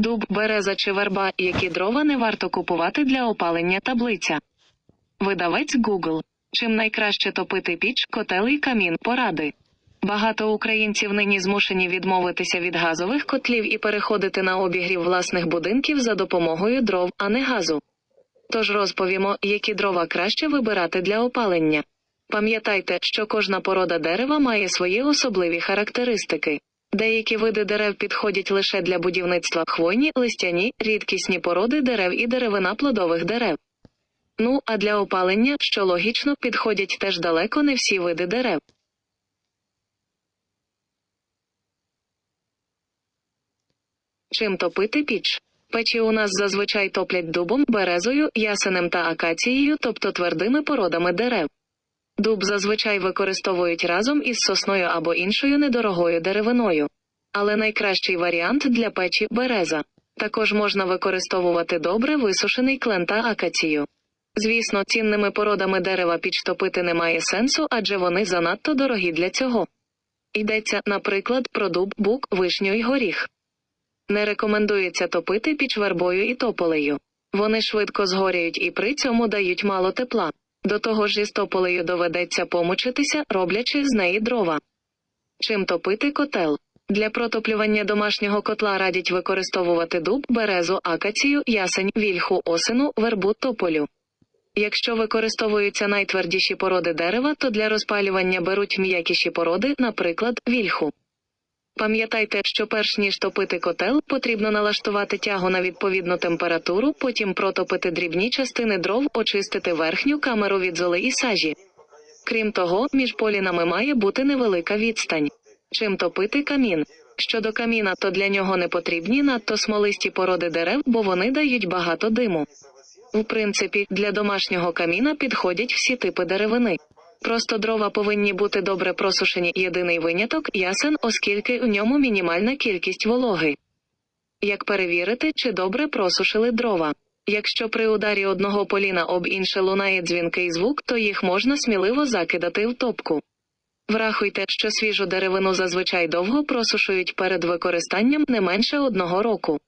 Дуб, береза чи верба, які дрова не варто купувати для опалення таблиця. Видавець Google. Чим найкраще топити піч, котел і камін поради. Багато українців нині змушені відмовитися від газових котлів і переходити на обігрів власних будинків за допомогою дров, а не газу. Тож розповімо, які дрова краще вибирати для опалення. Пам'ятайте, що кожна порода дерева має свої особливі характеристики. Деякі види дерев підходять лише для будівництва хвойні, листяні, рідкісні породи дерев і деревина плодових дерев. Ну, а для опалення, що логічно, підходять теж далеко не всі види дерев. Чим топити піч? Печі у нас зазвичай топлять дубом, березою, ясенем та акацією, тобто твердими породами дерев. Дуб зазвичай використовують разом із сосною або іншою недорогою деревиною. Але найкращий варіант для печі береза. Також можна використовувати добре висушений клен та акацію. Звісно, цінними породами дерева піч топити немає сенсу, адже вони занадто дорогі для цього. Йдеться, наприклад, про дуб, бук, вишню і горіх. Не рекомендується топити піч вербою і тополею. Вони швидко згоряють і при цьому дають мало тепла. До того ж із тополею доведеться помучитися, роблячи з неї дрова. Чим топити котел? Для протоплювання домашнього котла радять використовувати дуб, березу, акацію, ясень, вільху, осину, вербу, тополю. Якщо використовуються найтвердіші породи дерева, то для розпалювання беруть м'якіші породи, наприклад, вільху. Пам'ятайте, що перш ніж топити котел, потрібно налаштувати тягу на відповідну температуру, потім протопити дрібні частини дров, очистити верхню камеру від золи і сажі. Крім того, між полінами має бути невелика відстань. Чим топити камін? Щодо каміна, то для нього не потрібні надто смолисті породи дерев, бо вони дають багато диму. В принципі, для домашнього каміна підходять всі типи деревини. Просто дрова повинні бути добре просушені. Єдиний виняток ясен, оскільки у ньому мінімальна кількість вологи. Як перевірити, чи добре просушили дрова? Якщо при ударі одного поліна об інше лунає дзвінкий звук, то їх можна сміливо закидати в топку. Врахуйте, що свіжу деревину зазвичай довго просушують перед використанням не менше одного року.